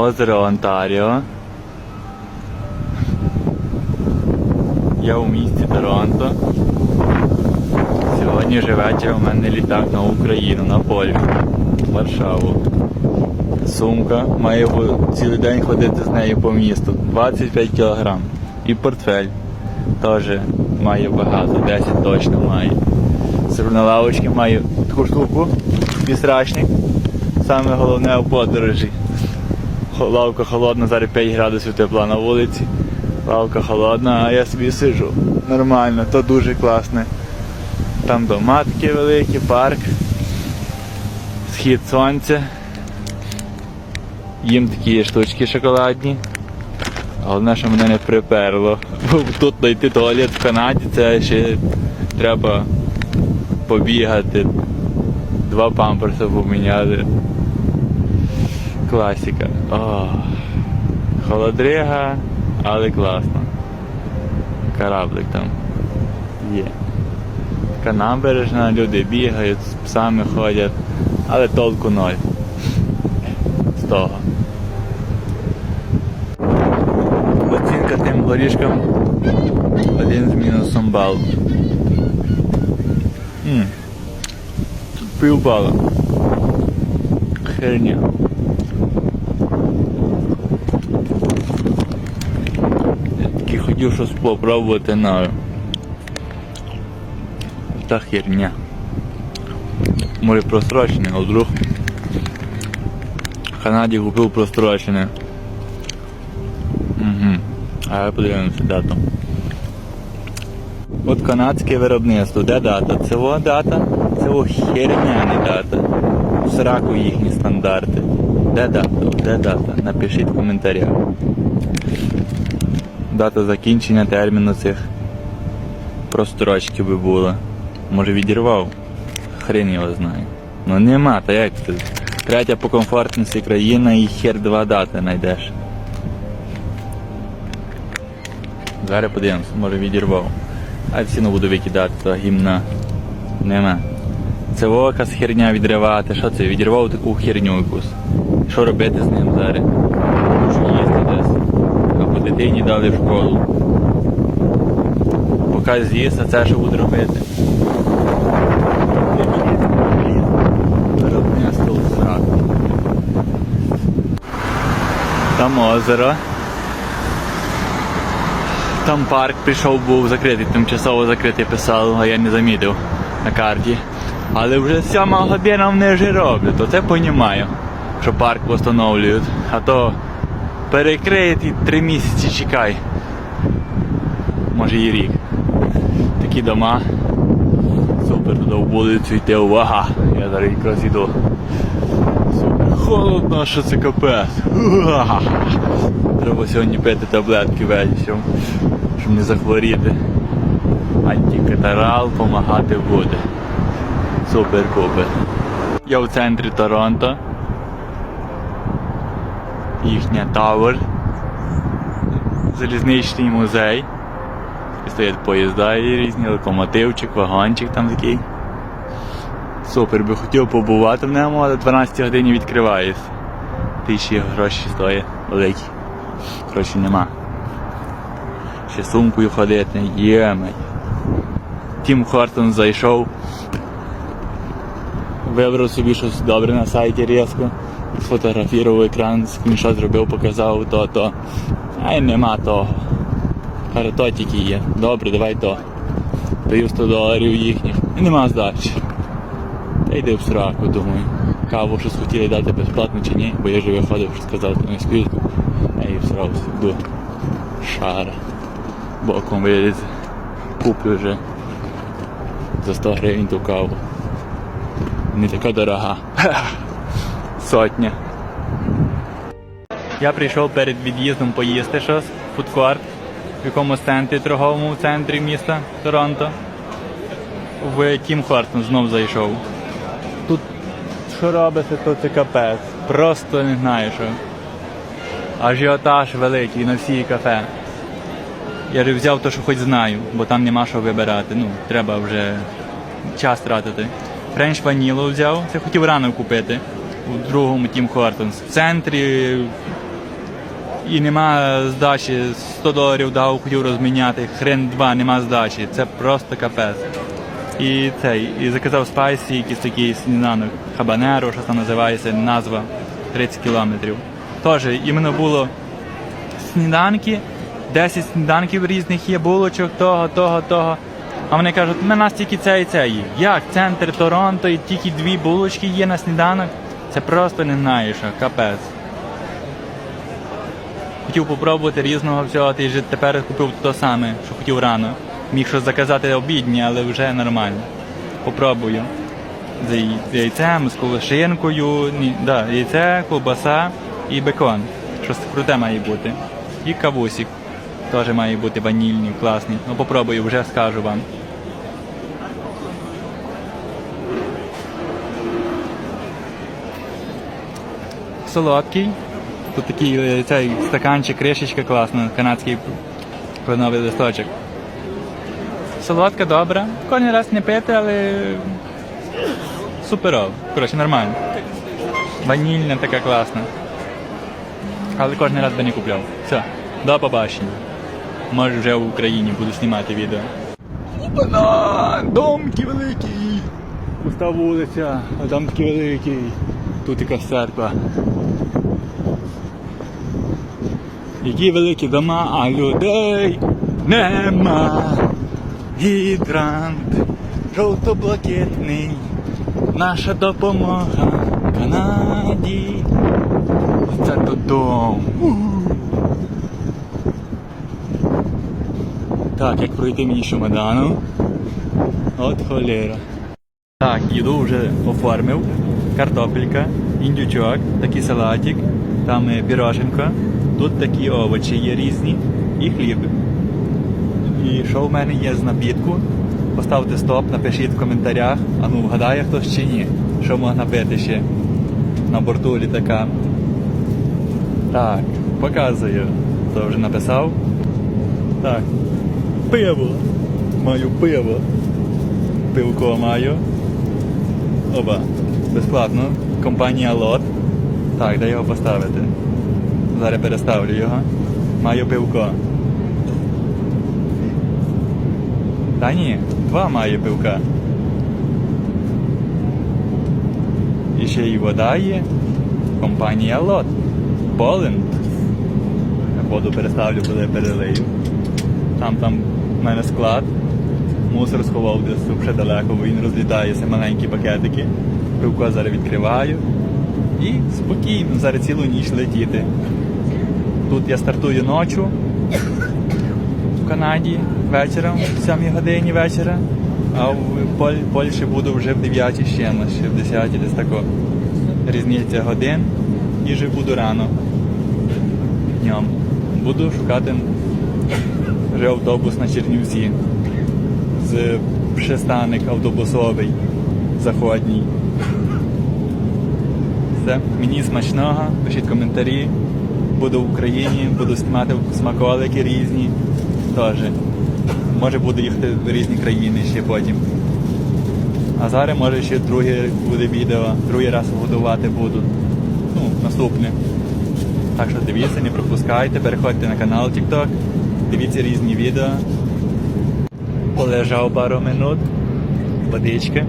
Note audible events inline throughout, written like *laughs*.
Озеро Онтаріо. Я у місті Торонто. Сьогодні вже вечір у мене літак на Україну, на Польщу, Варшаву. Сумка має цілий день ходити з нею по місту. 25 кг. І портфель теж має багато, 10 точно має. Сижу на лавочці маю таку штуку, пісрачник. Саме головне у подорожі. Лавка холодна, зараз 5 градусів тепла на вулиці. Лавка холодна, а я собі сижу. Нормально, то дуже класне. Там дома такі великі, парк. Схід сонця. Їм такі штучки шоколадні. Головне, що мене не приперло. Тут знайти туалет в Канаді, це ще треба побігати. Два памперси поміняти. Класика. О, холодрига, але класно. Кораблик там є. Така набережна, люди бігають, з псами ходять, але толку ноль. З того. Оцінка тим горішкам один з мінусом бал. Пів бала. Херня. Я таки хотів щось попробувати на. Та херня. Може просрочене, а вдруг в Канаді купив просрочене. Угу. А я подивимося дату. От канадське виробництво, де дата? Це во дата, це во херня не дата. Сраку їхні стандарти. Де дата? Де дата? Напишіть в коментарях. Дата закінчення терміну цих прострочки би була. Може відірвав? Хрен його знає. Ну нема, та як це? Третя по комфортності країна і хер два дати знайдеш. Зараз подивимось, може відірвав. А одно буду викидати то гімна. Нема. Це во якась херня відривати. Що це? Відірвав таку херню якусь. Що робити з ним зараз? Що їсти десь. Або дитині дали в школу. Поки з'їсть, а це що буду робити? Там озеро. Там парк пішов, був закритий, тимчасово закритий писав, а я не замітив на карті. Але вже сьома година вони вже роблять, то це понімаю, що парк встановлюють. А то перекриють і три місяці чекай. Може і рік. Такі дома. Супер, туди в вулицю йти, увага. Я зараз якраз іду. Супер. Холодно, що це капець. *laughs* Треба сьогодні пити таблетки вечором, щоб не захворіти. Антикатарал допомагати буде. Супер-пупер. Я в центрі Торонто. Їхня Тауер. Залізничний музей. Стоять поїзда і різні, локомотивчик, вагончик там такий. Супер, би хотів побувати в ньому, але 12 годині відкривається. Тисячі гроші стоїть великі. Грошей нема. Ще сумкою ходити, ємай. Тім Хортон зайшов. Вибрав собі щось добре на сайті різко. Сфотографував екран, скріншот зробив, показав то, то. А й нема того. Каже, тільки є. Добре, давай то. Даю 100 доларів їхніх. І нема здачі. Та йди в сраку, думаю. Каву щось хотіли дати безплатно чи ні, бо я вже виходив, що сказав, не скільки. А і всрався до шара. Боком вилізе. Куплю вже за 100 гривень ту каву. Не така дорога. *laughs* Сотня. Я прийшов перед від'їздом поїсти щось, фудкорт в якомусь центрі, торговому центрі міста Торонто. В Тім Хортон знов зайшов. Тут що робиться, то це капець. Просто не знаю що. Ажіотаж великий на всі кафе. Я взяв те, що хоч знаю, бо там нема що вибирати. Ну, треба вже час тратити. Френч ванілу взяв, це хотів рано купити у другому Тім Хортонс. В центрі і нема здачі, 100 доларів дав, хотів розміняти, хрен два, нема здачі. Це просто капець. І цей, і заказав спайсі, якийсь такий сніданок, хабанеро, що там називається, назва 30 кілометрів. Теж іменно було сніданки, 10 сніданків різних є, булочок, того, того, того. А вони кажуть, ми нас тільки це і це є. Як? Центр Торонто і тільки дві булочки є на сніданок? Це просто не знаєш, капець. Хотів попробувати різного всього, ти ж тепер купив те саме, що хотів рано. Міг щось заказати обідні, але вже нормально. Попробую. З яйцем, з колошинкою, ні, да, яйце, ковбаса і бекон. Щось круте має бути. І кавусік. Теж має бути ванільний, класний. Ну попробую, вже скажу вам. Солодкий. Тут такий е, цей стаканчик, кришечка класна, канадський кленовий листочок. Солодка, добра. Кожен раз не пити, але суперов. Коротше, нормально. Ванільна така класна. Але кожен раз би не купляв. Все, до побачення. Може вже в Україні буду знімати відео. Опана! Домки великий! Пуста вулиця, а дом такий великий. Тут якась церква. Які великі дома, а людей нема. Гідрант жовто-блакитний, наша допомога Канаді. Це то дом. Так, як пройти мені чемодану? От холера. Так, їду вже оформив. Картопелька, індючок, такий салатик, там е, тут такі овочі є різні і хліб. І що в мене є з напітку? Поставте стоп, напишіть в коментарях, а ну вгадає хтось чи ні, що можна пити ще на борту літака. Так, показую. Хто вже написав? Так. Пиво. Маю пиво. Пивко маю. Оба. Безплатно. Компанія Лот. Так, де його поставити? Зараз переставлю його. Маю пивко. Та ні, два маю пивка. І ще й вода є. Компанія Лот. Поленд. Воду переставлю, буде перелию. Там там в мене склад. Мусор сховав десь вже далеко, бо він розлітається маленькі пакетики. Пивко зараз відкриваю. І спокійно зараз цілу ніч летіти. Тут я стартую ночі в Канаді вечором, в 7 годині вечора, а в Поль- Польщі буду вже в 9 ще, ще в 10 десь тако. Різниця годин і вже буду рано днем. Буду шукати вже автобус на Чернівці з пристаник автобусовий заходній. Все, мені смачного, пишіть коментарі. Буду в Україні, буду знімати смаколики різні. Теж. Може буду їхати в різні країни ще потім. А зараз може ще друге буде відео, другий раз годувати буду. Ну, наступне. Так що дивіться, не пропускайте, переходьте на канал TikTok, дивіться різні відео. Полежав пару минут, водички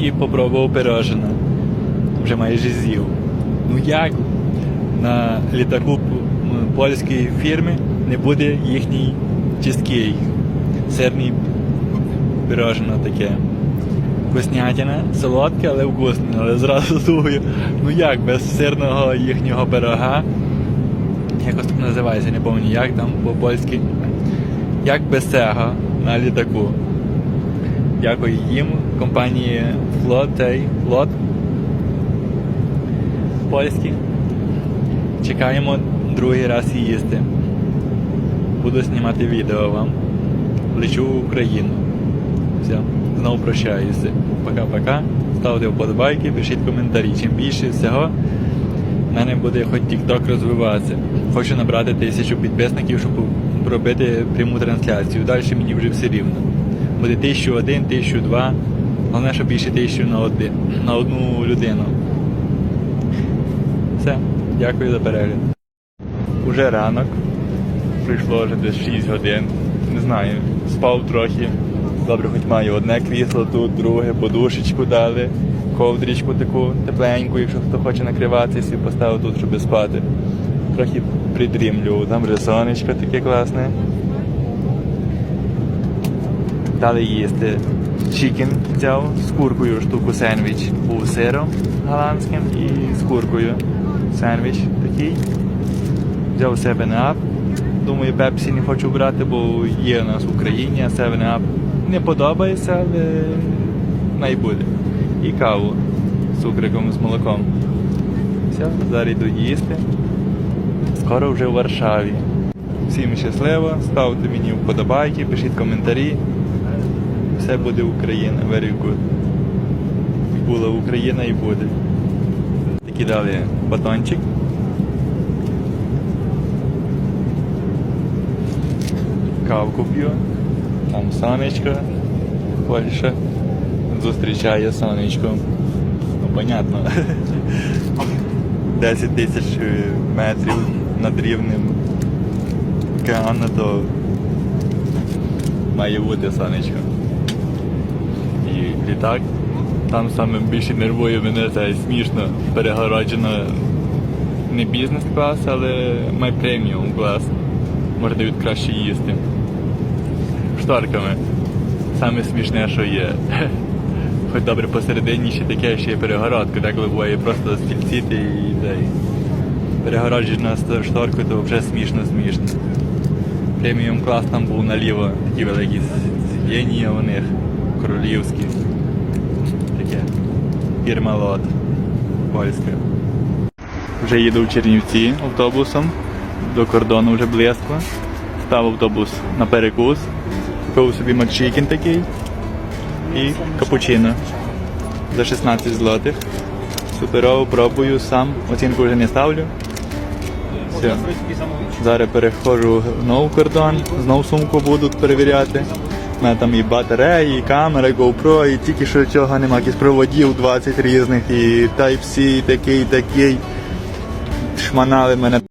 і попробував пирожне. Вже майже з'їв. Ну як на літаку польської фірми не буде їхній чизкейк, сирний пирожне таке. Вкуснятина, солодке, але вкусне, але зразу думаю, ну як без сирного їхнього пирога. Якось так називається, не пам'ятаю як там по-польськи. Як цього на літаку. Дякую їм, компанії цей Флот польський. Чекаємо другий раз їсти. Буду знімати відео вам. Лечу в Україну. Все, знову прощаюся. Пока-пока. Ставте вподобайки, пишіть коментарі. Чим більше всього, в мене буде хоч TikTok розвиватися. Хочу набрати тисячу підписників, щоб робити пряму трансляцію. Далі мені вже все рівно. Буде тисячу один, тисячу два. Головне, щоб більше тисячу на, один, на одну людину. Все, дякую за перегляд. Уже ранок. Прийшло вже десь 6 годин. Не знаю, спав трохи. Добре, хоч маю одне крісло тут, друге, подушечку дали, ковдрічку таку тепленьку, якщо хто хоче накриватися, собі поставив тут, щоб спати. Трохи придрімлю. Там вже сонечко таке класне. Дали їсти. Чікен взяв з куркою штуку сендвіч. Був сиром голландським і з куркою. Сендвіч такий. Взяв 7-Up. Думаю, Пепсі не хочу брати, бо є у нас в Україні, а 7-Up не подобається, але най буде. І каву з цукриком, з молоком. Все, зараз йду їсти. Скоро вже в Варшаві. Всім щасливо, ставте мені вподобайки, пишіть коментарі. Все буде Україна, very good. Була Україна і буде. Такі дали батончик. Кавку п'ю. Там сонечко. Польща. Зустрічає сонечко. Ну, понятно. *laughs* 10 тисяч е, метрів над рівнем океану, то має бути сонечко. І літак. Там саме більше нервує мене це смішно перегороджено не бізнес-клас, але май преміум клас. Може дають краще їсти. Шторками. Саме смішне, що є. *laughs* Хоч добре посередині ще таке, ще є перегородка, так буває просто стільці і дай. Перегороджена шторкою, то вже смішно смішно. Преміум клас там був наліво, такі великі сидіння у них, королівські. Таке. Фірма Лот. Польська. Вже їду в Чернівці автобусом. До кордону вже близько. Став автобус на перекус. Купив собі макчикен такий і капучино за 16 злотих. Суперово пробую сам. Оцінку вже не ставлю. Все. Зараз переходжу знову кордон, знову сумку будуть перевіряти. У мене там і батареї, і камера, і GoPro, і тільки що цього нема, якісь проводів 20 різних, і Type-C, і такий, і такий. Шманали мене